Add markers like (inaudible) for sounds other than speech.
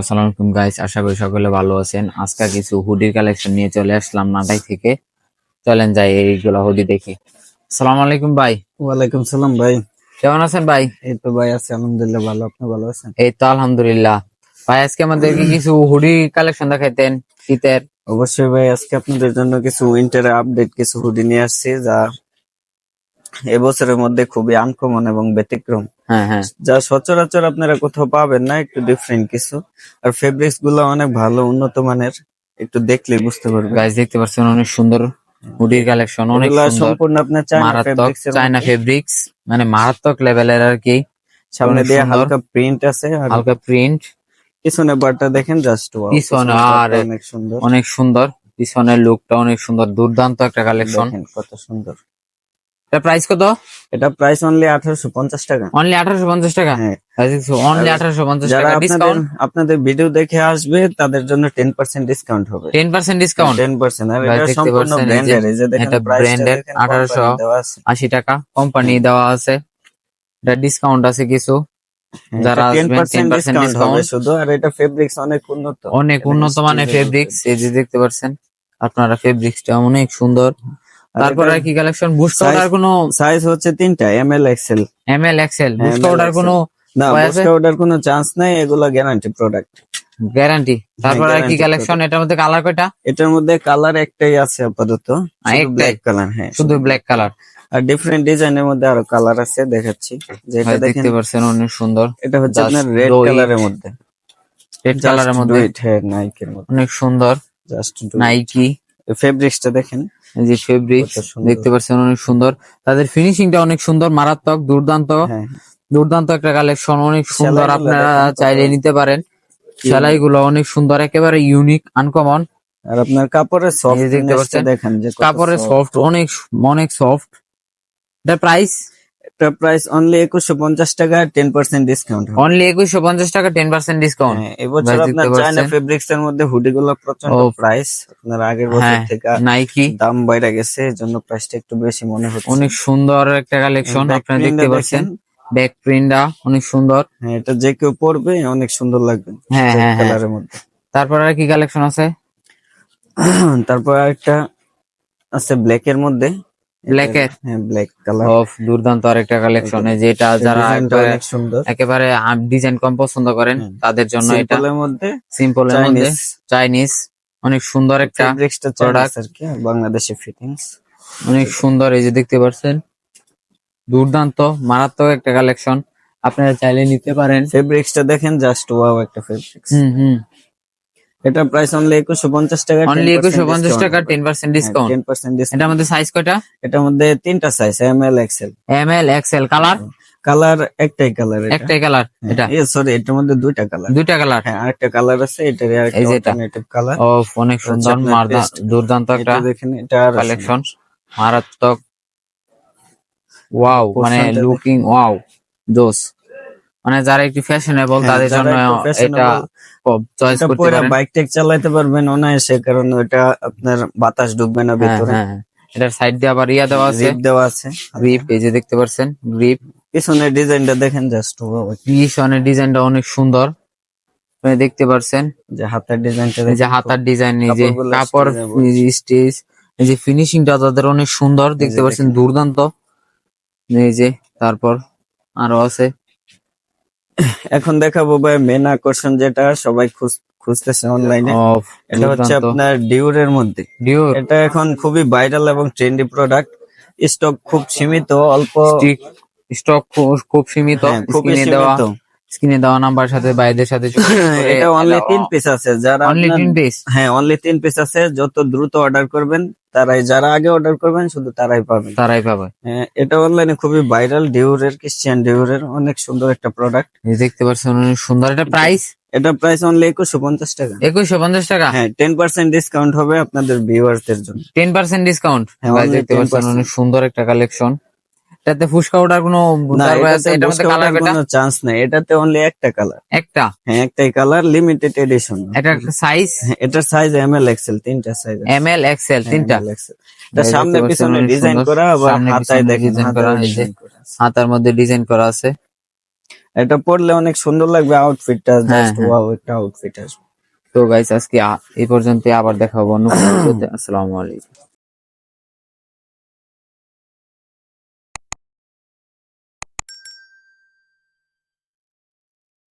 Hello সালাম আলাইকুম guys আশা করি সকলে ভালো আছেন। আজকে কিছু হুডির কালেকশন নিয়ে চলে আসলাম নাটাই থেকে। চলেন যাই এইগুলো হুডি দেখি। সালাম আলাইকুম ভাই। ওয়ালাইকুম সালাম ভাই। কেমন আছেন ভাই? এই তো ভাই আছি। আলহামদুলিল্লাহ ভালো। আপনি ভালো আছেন? এই তো আলহামদুলিল্লাহ। ভাই আজকে আমাদেরকে কিছু হুডি কালেকশন দেখাইতেন শীতের। অবশ্যই ভাই আজকে আপনাদের জন্য কিছু উইন্টার আপডেট কিছু হুডি নিয়ে আসছি যা এবছরের মধ্যে খুবই আনকমন এবং ব্যতিক্রম। যা সচরাচর আপনারা কোথাও পাবেন না একটু ডিফারেন্ট কিছু। আর ফেব্রিক্সগুলো অনেক ভালো উন্নত মানের। একটু দেখলে বুঝতে পারবেন। গাইস দেখতে পাচ্ছেন অনেক সুন্দর হুডির কালেকশন অনেক সম্পূর্ণ আপনার চায়না মারাত্মক ফেব্রিক্স চায়না ফেব্রিক্স মানে মারাত্মক লেভেলের আর কি। সামনে দিয়ে হালকা প্রিন্ট আছে হালকা প্রিন্ট পিছনে বারটা দেখেন জাস্ট পিছনে আর অনেক সুন্দর। অনেক সুন্দর। পিছনের লুকটা অনেক সুন্দর। দুর্দান্ত একটা কালেকশন কত সুন্দর। এটা প্রাইস কত? এটা প্রাইস অনলি আঠারোশো পঞ্চাশ টাকা। অনলি আঠারোশো পঞ্চাশ টাকা? হ্যাঁ। অনলি আর আঠারোশো পঞ্চাশ যারা টাকা ডিসকাউন্ট আপনাদের ভিডিও দেখে আসবে তাদের জন্য টেন পার্সেন্ট ডিসকাউন্ট হবে। Ten percent discount ten percent আর Guys, এটা সম্পূর্ণ ব্র্যান্ডের এই যে দেখেন এটা প্রাইসটা branded, দেখেন 1800 company দেওয়া আছে। আশি টাকা কোম্পানি দেওয়া আছে। এটা ডিসকাউন্ট আছে কিছু। যারা টেন পার্সেন্ট 10% ডিসকাউন্ট হবে শুধু আর এটা ফেব্রিক্স অনেক উন্নত। অনেক উন্নত মানের ফেব্রিক্স এই যে দেখতে পাচ্ছেন আপনারা ফেব্রিক্সটা অনেক সুন্দর। তারপর আর কি কালেকশন বুস্ট পাউডার কোনো সাইজ হচ্ছে তিনটা M L XL M L XL boost powder কোনো না? বুস্ট অর্ডার কোনো চান্স নাই এগুলো গ্যারান্টি প্রোডাক্ট গ্যারান্টি তারপর আর কি কালেকশন এটার মধ্যে কালার কয়টা? এটার মধ্যে কালার একটাই আছে আপাতত। ব্ল্যাক কালার হ্যাঁ শুধু ব্ল্যাক কালার আর ডিফারেন্ট ডিজাইনের মধ্যে আরও কালার আছে দেখাচ্ছি। যেটা দেখতে পাচ্ছেন অনেক সুন্দর। এটা হচ্ছে আপনার রেড. কালারের মধ্যে। রেড কালারের মধ্যে। হ্যাঁ নাইকের মধ্যে। অনেক সুন্দর। জাস্ট নাইকি ফেব্রিক্সটা দেখেন। এই যে ফেব্রিক দেখতে পাচ্ছেন অনেক সুন্দর। তাদের ফিনিশিংটা অনেক সুন্দর মারাত্মক দুর্দান্ত। হ্যাঁ। দুর্দান্ত একটা কালেকশন অনেক সুন্দর আপনারা চাইলে নিতে পারেন। সেলাই গুলো অনেক সুন্দর একেবারে ইউনিক আনকমন আর আপনার কাপড়ের সফট পাচ্ছেন, দেখেন কাপড়ের সফট অনেক অনেক সফট এটা প্রাইস এটা প্রাইস অনলি একুশশো পঞ্চাশ টাকা টেন পার্সেন্ট ডিসকাউন্ট অনলি একুশশো পঞ্চাশ টাকা টেন পার্সেন্ট ডিসকাউন্ট এবছর আপনার চায়না ফেব্রিক্স এর মধ্যে হুডি গুলো প্রচণ্ড প্রাইস আপনার আগের বছর হ্যাঁ থেকে নাইকি দাম বাইরে গেছে জন্য প্রাইসটা একটু বেশি মনে হচ্ছে। অনেক সুন্দর একটা কালেকশন আপনারা দেখতে পাচ্ছেন। ব্যাক প্রিন্টটা অনেক সুন্দর। হ্যাঁ এটা যে কেউ পরবে অনেক সুন্দর লাগবে। হ্যাঁ হ্যাঁ হ্যাঁ। কালারের মধ্যে। তারপর আর কি কালেকশন আছে? তারপর একটা আছে ব্ল্যাক এর মধ্যে। হ্যাঁ ব্ল্যাক কালার অফ দুর্দান্ত আরেকটা কালেকশন যেটা যারা একেবারে ডিজাইন কম পছন্দ করেন তাদের জন্য এটা সিম্পলের মধ্যে চাইনিজ অনেক সুন্দর একটা বাংলাদেশি ফিটিংস অনেক সুন্দর এই যে দেখতে পাচ্ছেন। দুর্দান্ত মারাত্মক একটা কালেকশন আপনারা চাইলে নিতে পারেন। ফেব্রিক্সটা দেখেন জাস্ট ওয়াও একটা ফেব্রিক্স হুম হুম। এটা প্রাইস অনলি একুশশো পঞ্চাশ টাকা অনলি একুশশো পঞ্চাশ টাকা ten percent discount ten percent discount এটার মধ্যে সাইজ কয়টা? এটার মধ্যে তিনটা size M L XL M L XL colour colour একটাই কালার একটাই কালার এটা? সরি এটার মধ্যে দুইটা কালার দুইটা কালার হ্যাঁ আরেকটা কালার আছে এটার আরেকটা এটা। অল্টারনেটিভ কালার ও অনেক সুন্দর মারদা- দুর্দান্ত একটা এটা দেখেন এটা কালেকশন মারাত্মক। ওয়াও মানে লুকিং ওয়াও জোস। মানে যারা একটু ফ্যাশনেবল তাদের জন্য এটা চয়েস করতে পারেন। বাইক টেক চালাইতে পারবেন অনায়াসে কারণ ওটা আপনার বাতাস ঢুকবে না হ্যাঁ ভিতরে। হ্যাঁ হ্যাঁ। এটার সাইড দিয়ে আবার ইয়া দেওয়া আছে। দেওয়া আছে। গ্রিপ এই যে দেখতে পাচ্ছেন গ্রিপ পিছনের ডিজাইনটা দেখেন জাস্ট পিছনের ডিজাইনটা অনেক সুন্দর। আপনি দেখতে পাচ্ছেন যে হাতের ডিজাইনটা যে হাতার ডিজাইন এই যে কাপড়। স্টেজ এই যে ফিনিশিংটা তাদের অনেক সুন্দর দেখতে পাচ্ছেন দুর্দান্ত। এই যে তারপর আরও আছে। এখন দেখাবো ভাই মেন আকর্ষণ যেটা সবাই খুঁজ- খুঁজতেছে অনলাইনে এটা হচ্ছে আপনার ডিউরের মধ্যে। ডিউর এটা এখন খুবই ভাইরাল এবং ট্রেন্ডি প্রোডাক্ট স্টক খুব সীমিত অল্প স্টক খুব সীমিত খুব খুবই সীমিত। স্ক্রিনে দেওয়া নাম্বার সাথে বাইরের সাথে (laughs) এটা অনলি তিন পিস আছে যারা অনলি তিন পিস হ্যাঁ অনলি তিন পিস আছে যত দ্রুত অর্ডার করবেন তারাই যারা আগে অর্ডার করবেন শুধু তারাই পাবেন। তারাই পাবে। হ্যাঁ, এটা অনলাইনে খুবই ভাইরাল ডিউরের ক্রিশ্চিয়ান ডিউরের অনেক সুন্দর একটা প্রোডাক্ট দেখতে পাচ্ছেন অনেক সুন্দর। এটা প্রাইস এটা প্রাইস অনলি একুশশো পঞ্চাশ টাকা। একুশশো পঞ্চাশ টাকা? হ্যাঁ টেন পার্সেন্ট ডিসকাউন্ট হবে আপনাদের ভিউয়ার্সদের জন্য। টেন পার্সেন্ট ডিসকাউন্ট হ্যাঁ, দেখতে পাচ্ছেন অনেক সুন্দর একটা কালেকশন এটাতে ফুসকা ওঠার কোনো কোনো চান্স নেই। এটাতে অনলি একটা কালার একটা? হ্যাঁ একটাই কালার লিমিটেড এডিশন এটা সাইজ এটার সাইজ এম এল এক্সেল তিনটা সাইজ এম এল এক্সেল তিনটা? এটা সামনে পিছনে ডিজাইন করা আবার হাতায় দেখেন করা। হাতার মধ্যে ডিজাইন করা আছে। এটা পরলে অনেক সুন্দর লাগবে আউটফিটটা জাস্ট। ওয়াও একটা আউটফিট আসবে। তো গাইস আজকে এই পর্যন্ত আবার দেখা হব অন্য আসসালামু আলাইকুম।